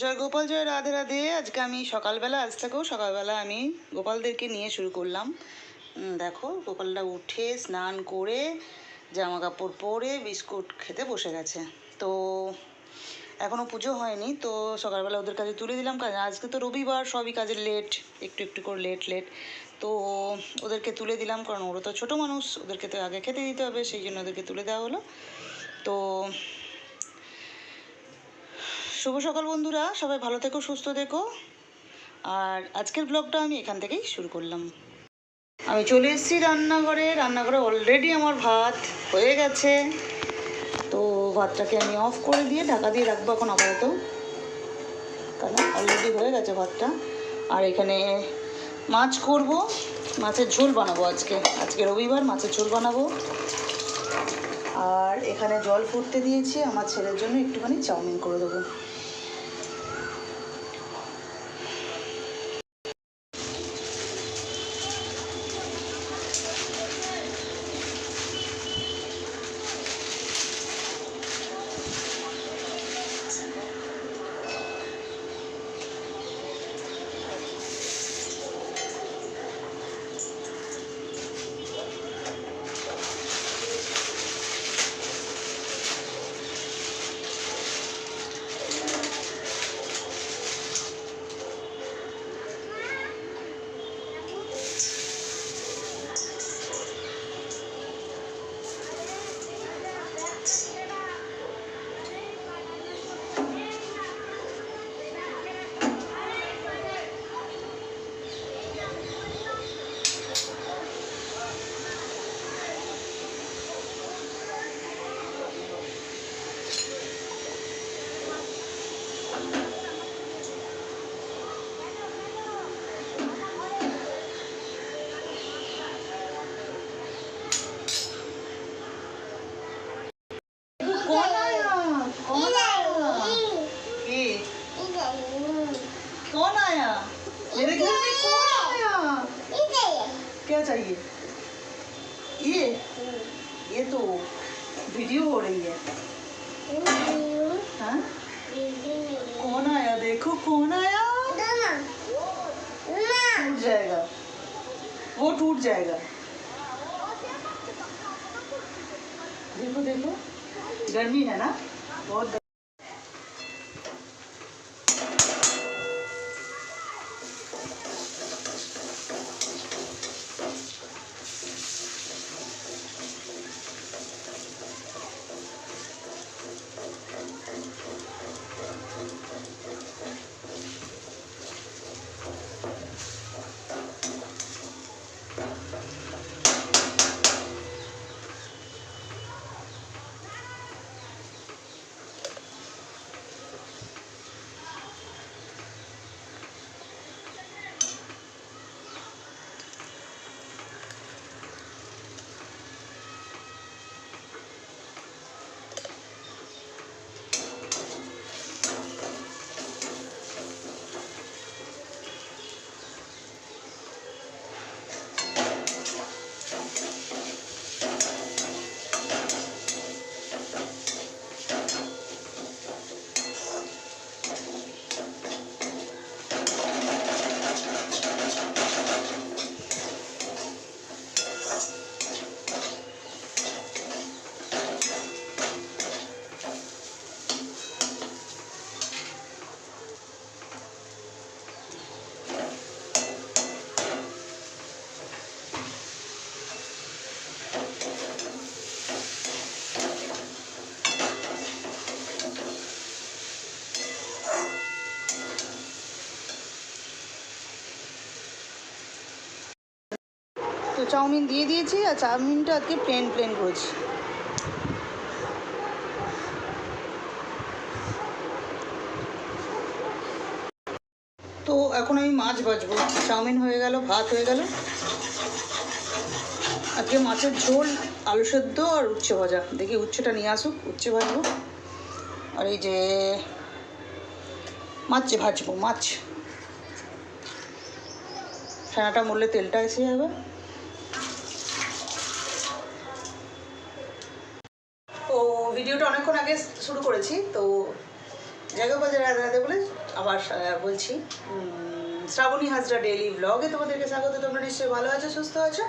জয় গোপাল জয় রাধে রাধে। আজকে আমি সকালবেলা, আজ থেকেও সকালবেলা আমি গোপালদেরকে নিয়ে শুরু করলাম। দেখো গোপালটা উঠে স্নান করে জামা কাপড় পরে বিস্কুট খেতে বসে গেছে। তো এখনও পুজো হয়নি, তো সকালবেলা ওদের কাছে তুলে দিলাম। কাজ আজকে তো রবিবার, সবই কাজে লেট একটু একটু করে লেট লেট তো ওদেরকে তুলে দিলাম, কারণ ওরা তো ছোটো মানুষ, ওদেরকে তো আগে খেতে দিতে হবে, সেই জন্য ওদেরকে তুলে দেওয়া হলো। তো শুভ সকাল বন্ধুরা, সবাই ভালো থেকো, সুস্থ থেকো। আর আজকের ব্লগটা আমি এখান থেকেই শুরু করলাম। আমি চলে এসেছি রান্নাঘরে রান্নাঘরে অলরেডি আমার ভাত হয়ে গেছে। তো ভাতটাকে আমি অফ করে দিয়ে ঢাকা দিয়ে রাখব এখন আপাতত। কারণ অলরেডি হয়ে গেছে ভাতটা। আর এখানে মাছ করব, মাছের ঝোল বানাবো আজকে। আজকে রবিবার, মাছের ঝোল বানাবো। আর এখানে জল ফুটতে দিয়েছি, আমার ছেলের জন্য একটুখানি চাউমিন করে দেবো। तो वीडियो हो रही है। हाँ? कौन आया? देखो कौन आया? टूट जाएगा। वो टूट जाएगा। देखो देखो। गर्मी है ना? बहुत চাউমিন দিয়ে দিয়েছি আর চাউমিনটা আজকে প্লেন প্লেন করেছি। তো এখন আমি মাছ ভাজবো। চাউমিন হয়ে গেল, ভাত হয়ে গেল। আজকে মাছের ঝোল, আলু সেদ্ধ আর উচ্ছে ভাজা। দেখি উচ্ছেটা নিয়ে আসুক, উচ্ছে ভাজবো। আর এই যে মাছ ভাজবো, মাছ। ছানাটা মরলে তেলটা এসে যাবে তো ভিডিওটা অনেকক্ষণ আগে শুরু করেছি, তো জায়গা বাজারে রাধে রাধে বলে আবার বলছি শ্রাবণী হাজরা ডেইলি ব্লগে তোমাদেরকে স্বাগত, তোমরা নিশ্চয়ই ভালো আছো, সুস্থ আছো?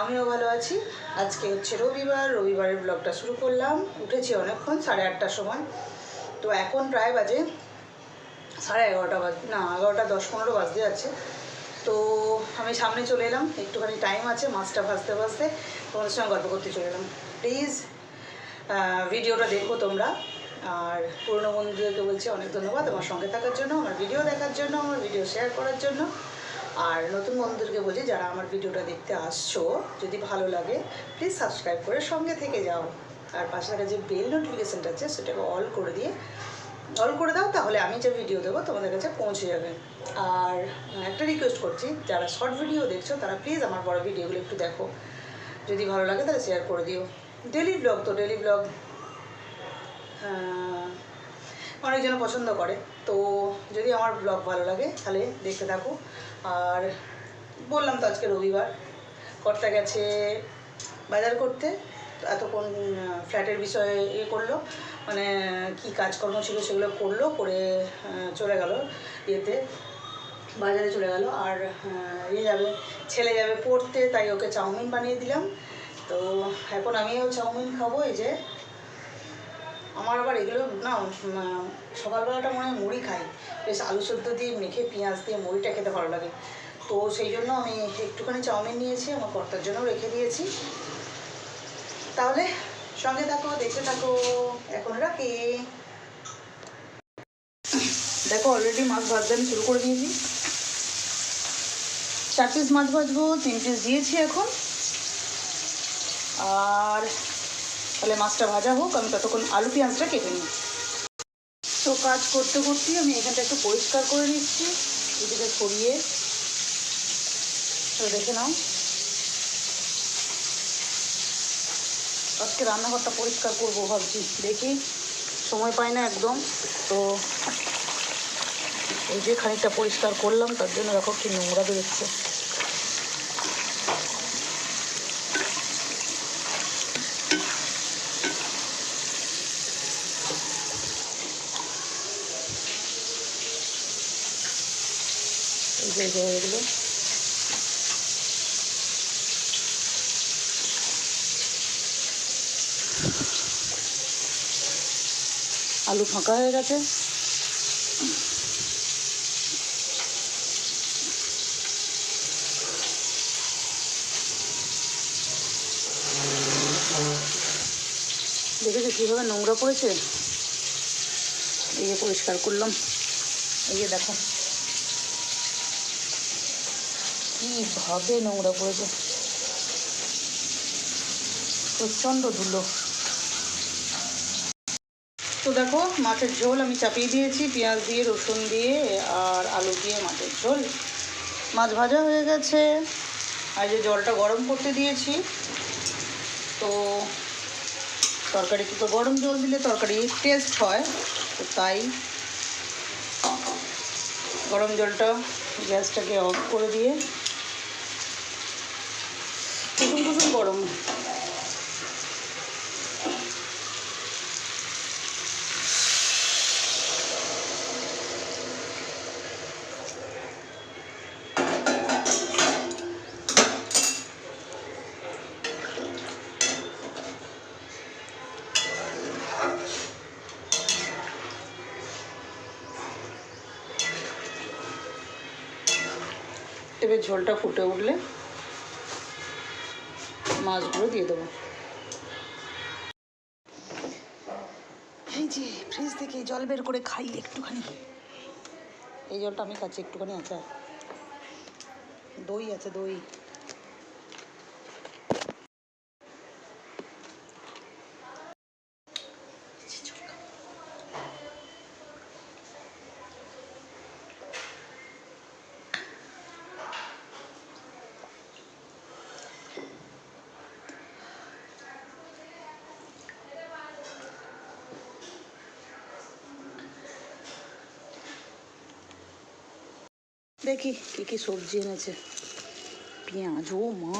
আমিও ভালো আছি। আজকে হচ্ছে রবিবার, রবিবারের ব্লগটা শুরু করলাম, উঠেছি অনেকক্ষণ, সাড়ে আটটার সময়। তো এখন প্রায় বাজে সাড়ে এগারোটা বাজ, না, এগারোটা দশ পনেরো বাজতে যাচ্ছে। তো আমি সামনে চলে এলাম, একটুখানি টাইম আছে, মাছটা ভাজতে ভাজতে তোমাদের সঙ্গে গল্প করতে চলে এলাম। প্লিজ ভিডিওটা দেখো তোমরা। আর পুরনো বন্ধুদেরকে বলছি অনেক ধন্যবাদ আমার সঙ্গে থাকার জন্য, আমার ভিডিও দেখার জন্য, আমার ভিডিও শেয়ার করার জন্য। আর নতুন বন্ধুদেরকে বলছি, যারা আমার ভিডিওটা দেখতে আসছো, যদি ভালো লাগে প্লিজ সাবস্ক্রাইব করে সঙ্গে থেকে যাও। আর পাশে থাকা যে বেল নোটিফিকেশানটা আছে, সেটাকে অল করে দিয়ে অল করে দাও, তাহলে আমি যে ভিডিও দেবো তোমাদের কাছে পৌঁছে যাবে। আর একটা রিকোয়েস্ট করছি, যারা শর্ট ভিডিও দেখছ, তারা প্লিজ আমার বড় ভিডিওগুলো একটু দেখো। যদি ভালো লাগে, তাহলে শেয়ার করে দিও। ডেলি ব্লগ তো ডেলি ব্লগ অনেকজন পছন্দ করে। তো যদি আমার ব্লগ ভালো লাগে, তাহলে দেখতে থাকো। আর বললাম তো আজকে রবিবার। কর্তা গেছে বাজার করতে, এতক্ষণ ফ্ল্যাটের বিষয়ে ইয়ে করল। মানে কি কাজকর্ম ছিল সেগুলো করল, করে চলে গেল ইয়েতে। বাজারে চলে গেল। আর ইয়ে যাবে, ছেলে যাবে পড়তে, তাই ওকে চাউমিন বানিয়ে দিলাম। তো এখন আমিও চাউমিন খাব, এই যে আমার আবার এগুলো না সকালবেলাটা মনে হয় মুড়ি খাই। বেশ আলু সেদ্ধ দিয়ে মেখে পেঁয়াজ দিয়ে মুড়িটা খেতে ভালো লাগে। তো সেই জন্য আমি একটুখানি চাউমিন নিয়েছি, আমার কর্তার জন্যও রেখে দিয়েছি। তাহলে সঙ্গে থাকো, দেখতে থাকো, এখন রাখি। দেখো অলরেডি মাছ ভাজতে আমি শুরু করে দিয়েছি। চার পিস মাছ ভাজবো, তিন পিস দিয়েছি এখন। আর তাহলে মাছটা ভাজা হোক, আমি ততক্ষণ আলু পেঁয়াজটা কেটে নিই। তো কাজ করতে করতেই আমি এখানটা একটু পরিষ্কার করে নিচ্ছি, এদিকে সরিয়ে দেখে নাও। আজকে রান্নাঘরটা পরিষ্কার করব ভাবছি, দেখি। সময় পাই না একদম, তো এই যে খানিকটা পরিষ্কার করলাম, তার জন্য দেখো কি নোংরা বেরোচ্ছে এই যে এই যে এগুলো আলু ফাঁকা হয়ে গেছে। দেখেছ কীভাবে নোংরা পড়েছে? এই যে পরিষ্কার করলাম। এই যে দেখো। কীভাবে নোংরা পড়েছে। প্রচণ্ড ধুলো। দেখো, মাছের ঝোল আমি চাপিয়ে দিয়েছি, পেঁয়াজ দিয়ে, রসুন দিয়ে আর আলু দিয়ে মাছের ঝোল। মাছ ভাজা হয়ে গেছে। আর যে জলটা গরম করতে দিয়েছি, তো তরকারিতে তো গরম জল দিলে তরকারি টেস্ট হয়, তো তাই গরম জলটা গ্যাসটাকে অফ করে দিয়ে কুসুম কুসুম গরম। এবার ঝোলটা ফুটে উঠলে মাছগুলো দিয়ে দেবো। এই যে ফ্রিজ থেকে জল বের করে খাই একটুখানি। এই জলটা আমি খাচ্ছি একটুখানি আচার। দই আছে, দই। দেখি কী কী সবজি এনেছে। পেঁয়াজ, ও মা,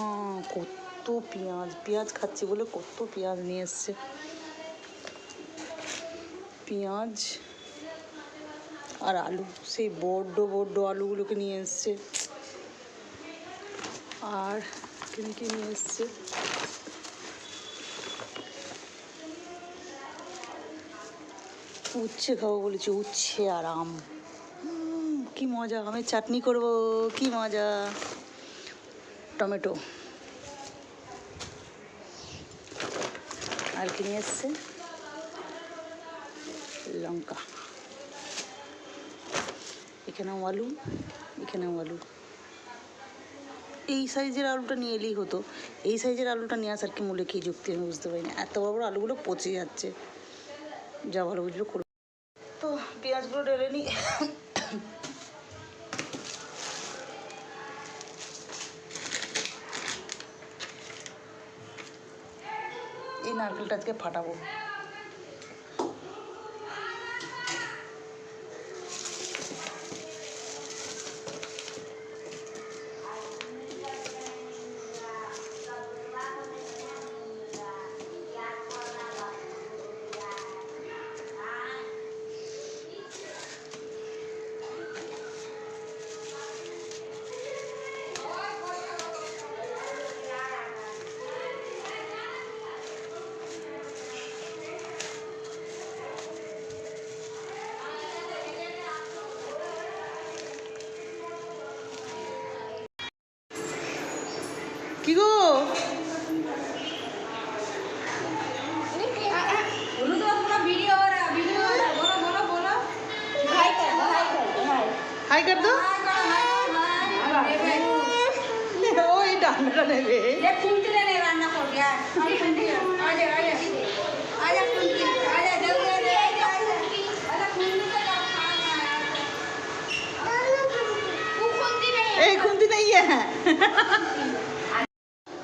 কত পেঁয়াজ পেঁয়াজ খাচ্ছি বলে কত পেঁয়াজ নিয়ে এসছে। পেঁয়াজ আর আলু, সেই বড্ড বড্ড আলুগুলোকে নিয়ে এসছে। আর কিনে কি নিয়ে এসছে? উচ্ছে খাব বলেছি, উচ্ছে আর আম। কি মজা, আমি চাটনি করব, কি মজা। টমেটো। আর কি নিয়ে এসছে? লঙ্কা। এখানেও আলু এখানেও আলু। এই সাইজের আলুটা নিয়ে এলেই হতো। এই সাইজের আলুটা নিয়ে আসার কি মূলে কী যুক্তি আমি বুঝতে পারি না এত বড় বড় আলুগুলো পচে যাচ্ছে। যা ভালো বুঝলো করব তো পেঁয়াজগুলো ঢেলে নিই এই নারকেলটা আজকে ফাটাবো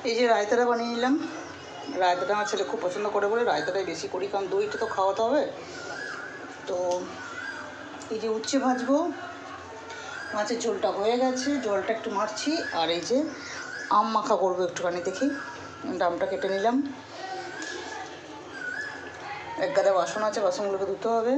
এই যে রায়তাটা বানিয়ে নিলাম। রায়তাটা আমার ছেলে খুব পছন্দ করে বলে রায়তাটাই বেশি করি, কারণ দইটা তো খাওয়াতে হবে। তো এই যে উচ্ছে ভাজবো, মাছের ঝোলটা হয়ে গেছে জলটা একটু মারছি, আর এই যে আম মাখা করব একটুখানি দেখি। ডামটা কেটে নিলাম। এক গাদা বাসন আছে, বাসনগুলোকে ধুতে হবে।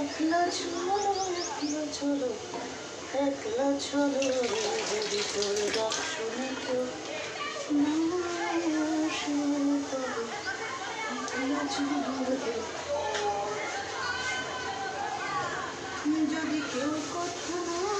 একলা চলো একলা চলো একলা চলো যদি তোর দর্শনে চলো যদি কেউ কথা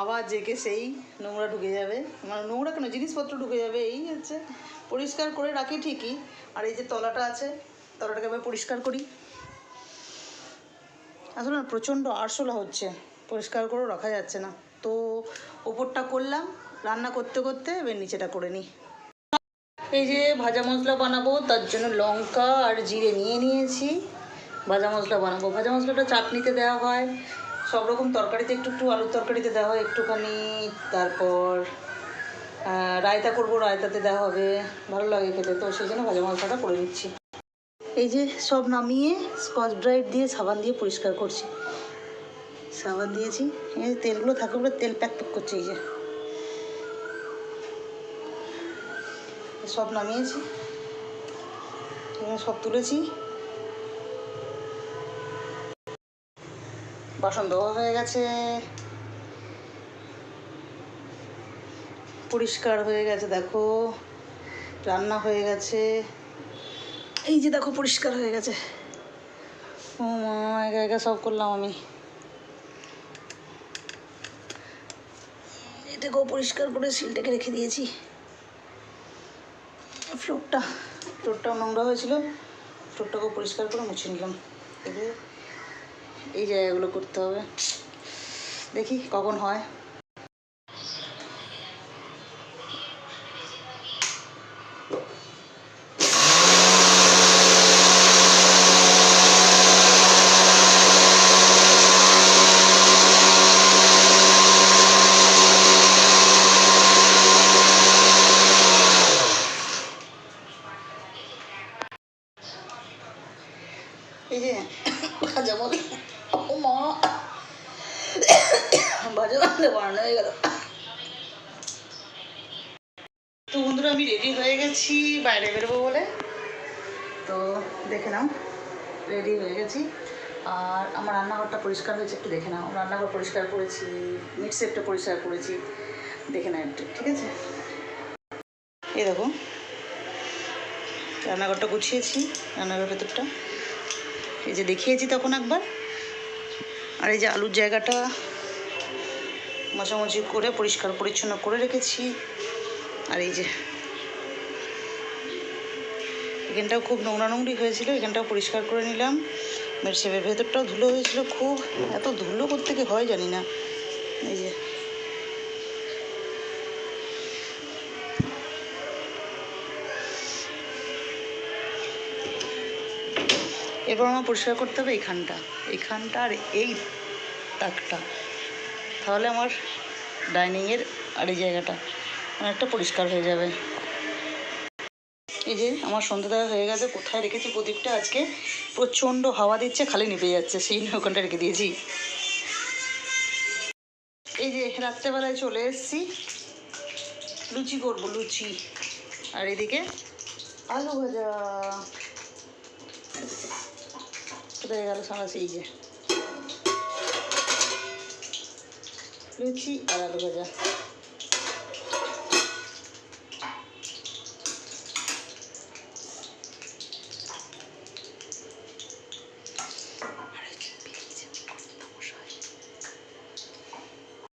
আবার জেকে সেই নোংরা ঢুকে যাবে। মানে নোংরা কেন? জিনিসপত্র ঢুকে যাবে, এই হচ্ছে। পরিষ্কার করে রাখি ঠিকই। আর এই যে তলাটা আছে, তলাটাকে আবার পরিষ্কার করি। আসলে না, প্রচণ্ড আরশোলা হচ্ছে। পরিষ্কার করেও রাখা যাচ্ছে না। তো ওপরটা করলাম, রান্না করতে করতে এবার নিচেটা করে নিই। এই যে ভাজা মশলা বানাবো, তার জন্য লঙ্কা আর জিরে নিয়ে নিয়েছি। ভাজা মশলা বানাবো। ভাজা মশলাটা চাটনিতে দেওয়া হয়। সব রকম তরকারিতে একটু একটু আলুর তরকারিতে দেওয়া হয় একটুখানি, তারপর রায়তা করব, রায়তাতে দেওয়া হবে, ভালো লাগে খেতে। তো সেই জন্য ভাজা মশলাটা করে দিচ্ছি এই যে সব নামিয়ে স্কচ ব্রাইট দিয়ে সাবান দিয়ে পরিষ্কার করছি। সাবান দিয়েছি, এই তেলগুলো থাকে বলে তেল প্যাক প্যাক করছে, এই যে। সব নামিয়েছি। সব তুলেছি। বাসন ধোয়া হয়ে গেছে। পরিষ্কার হয়ে গেছে, দেখো। রান্না হয়ে গেছে। এই যে দেখো, পরিষ্কার হয়ে গেছে। ও মা, একা একা সব করলাম আমি। এটাকেও পরিষ্কার করে সিলটাকে রেখে দিয়েছি। ফ্লোরটা, ফ্লোরটাও নোংরা হয়েছিল। ফ্লোরটাকেও পরিষ্কার করে মুছে নিলাম। এবারে এই জায়গাগুলো করতে হবে। দেখি কখন হয় এই যে ভাজা মশলা ও মা তো বন্ধুরা, আমি রেডি হয়ে গেছি, বাইরে বেরোবো বলে। তো দেখে নাও রেডি হয়ে গেছি। আর আমার রান্নাঘরটা পরিষ্কার হয়েছে, একটু দেখে নাও। রান্নাঘর পরিষ্কার করেছি মিক্সারটা পরিষ্কার করেছি, দেখে নাও একটু, ঠিক আছে? এই দেখো, রান্নাঘরটা গুছিয়েছি রান্নাঘর ভেতরটা। এই যে দেখিয়েছি তখন একবার। আর এই যে আলুর জায়গাটা মোছামুছি করে, পরিষ্কার পরিচ্ছন্ন করে রেখেছি। আর এই যে, এখানটাও খুব নোংরা নোংরি হয়েছিল, এখানটাও পরিষ্কার করে নিলাম। মেরসেপের ভেতরটাও ধুলো হয়েছিল খুব। এত ধুলো করতে কি হয় জানি না। এই যে, এরপর আমার পরিষ্কার করতে হবে এইখানটা এইখানটা আর এই তাকটা। তাহলে আমার ডাইনিংয়ের আর এই জায়গাটা অনেকটা পরিষ্কার হয়ে যাবে। এই যে আমার সন্ধ্যা দেওয়া হয়ে গেছে, কোথায় রেখেছি প্রদীপটা? আজকে প্রচণ্ড হাওয়া দিচ্ছে, খালি নিভে যাচ্ছে, সেই নিয়ে ওখানটা রেখে দিয়েছি। এই যে রাত্রেবেলায় চলে এসেছি, লুচি করব, লুচি। আর এদিকে আলু ভাজা। কোথায় গেল সামনে এই যে? লুচি আর আলু ভাজা